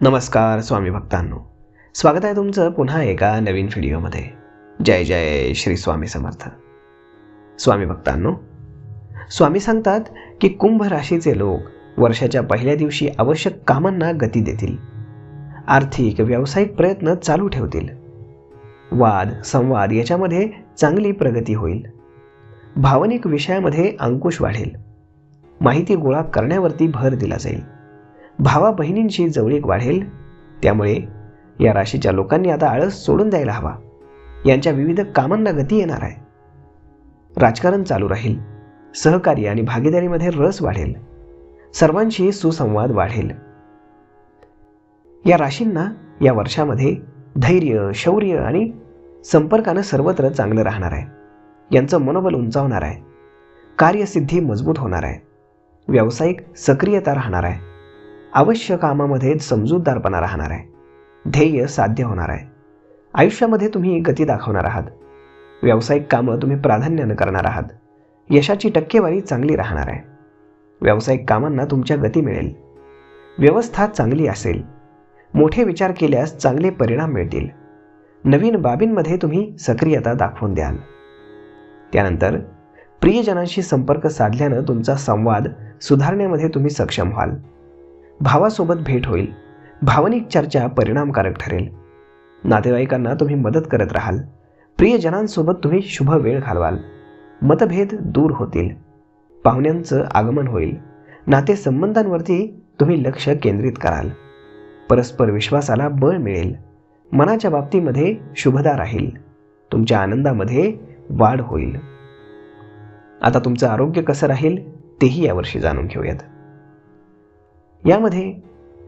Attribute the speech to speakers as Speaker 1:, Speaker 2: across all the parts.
Speaker 1: नमस्कार स्वामी भक्तांनो. स्वागत आहे तुमचं पुन्हा एका नवीन व्हिडिओमध्ये. जय जय श्री स्वामी समर्थ. स्वामी भक्तांनो स्वामी सांगतात की कुंभ राशीचे लोक वर्षाच्या पहिल्या दिवशी आवश्यक कामांना गती देतील. आर्थिक व्यावसायिक प्रयत्न चालू ठेवतील. वाद संवाद याच्यामध्ये चांगली प्रगती होईल. भावनिक विषयामध्ये अंकुश वाढेल. माहिती गोळा करण्यावरती भर दिला जाईल. भावा बहिणींशी जवळीक वाढेल. त्यामुळे या राशीच्या लोकांनी आता आळस सोडून द्यायला हवा. यांच्या विविध कामांना गती येणार आहे. राजकारण चालू राहील. सहकार्य आणि भागीदारीमध्ये रस वाढेल. सर्वांशी सुसंवाद वाढेल. या राशींना या वर्षामध्ये धैर्य शौर्य आणि संपर्कानं सर्वत्र चांगलं राहणार आहे. यांचं मनोबल उंचावणार आहे. कार्यसिद्धी मजबूत होणार आहे. व्यावसायिक सक्रियता राहणार आहे. अवश्य कामामध्ये समजूतदारपणा राहणार आहे. ध्येय साध्य होणार आहे. आयुष्यामध्ये तुम्ही गती दाखवणार आहात. व्यावसायिक कामं तुम्ही प्राधान्यानं करणार आहात. यशाची टक्केवारी चांगली राहणार आहे. व्यावसायिक कामांना तुमच्या गती मिळेल. व्यवस्था चांगली असेल. मोठे विचार केल्यास चांगले परिणाम मिळतील. नवीन बाबींमध्ये तुम्ही सक्रियता दाखवून द्याल. त्यानंतर प्रियजनांशी संपर्क साधल्यानं तुमचा संवाद सुधारण्यामध्ये तुम्ही सक्षम व्हाल. भावासोबत भेट होईल. भावनिक चर्चा परिणामकारक ठरेल. नातेवाईकांना तुम्ही मदत करत राहाल. प्रियजनांसोबत तुम्ही शुभ वेळ घालवाल. मतभेद दूर होतील. पाहुण्यांचं आगमन होईल. नातेसंबंधांवरती तुम्ही लक्ष केंद्रित कराल. परस्पर विश्वासाला बळ मिळेल. मनाच्या बाबतीमध्ये शुभदा राहील. तुमच्या आनंदामध्ये वाढ होईल. आता तुमचं आरोग्य कसं राहील तेही यावर्षी जाणून घेऊयात. यामध्ये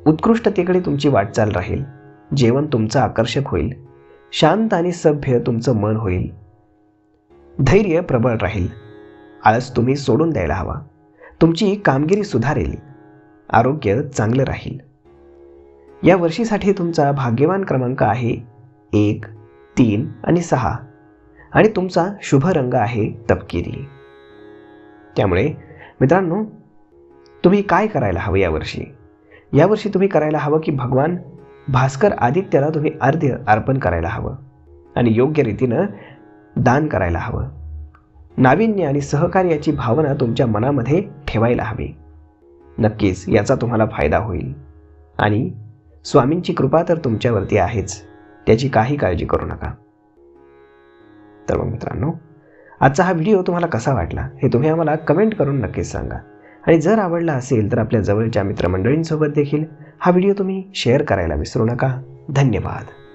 Speaker 1: उत्कृष्टतेकडे तुमची वाटचाल राहील जेवण तुमचं आकर्षक होईल शांत आणि सभ्य तुमचं मन होईल. धैर्य प्रबळ राहील. आळस तुम्ही सोडून द्यायला हवा. तुमची कामगिरी सुधारेल. आरोग्य चांगलं राहील. या वर्षीसाठी तुमचा भाग्यवान क्रमांक आहे एक तीन आणि सहा. आणि तुमचा शुभ रंग आहे तपकिरी. त्यामुळे मित्रांनो तुम्ही काय करायला हवं यावर्षी? यावर्षी तुम्ही करायला हवं की भगवान भास्कर आदित्याला तुम्ही अर्ध्य अर्पण करायला हवं आणि योग्य रीतीनं दान करायला हवं. नाविन्य आणि सहकार्याची भावना तुमच्या मनामध्ये ठेवायला हवी. नक्कीच याचा तुम्हाला फायदा होईल. आणि स्वामींची कृपा तर तुमच्यावरती आहेच त्याची काही काळजी करू नका. तर मग मित्रांनो आजचा हा व्हिडिओ तुम्हाला कसा वाटला हे तुम्ही आम्हाला कमेंट करून नक्कीच सांगा. आणि जर आवडला असेल तर आपल्या जवळच्या मित्रमंडळींसोबत देखील हा व्हिडिओ तुम्ही शेअर करायला विसरू नका. धन्यवाद.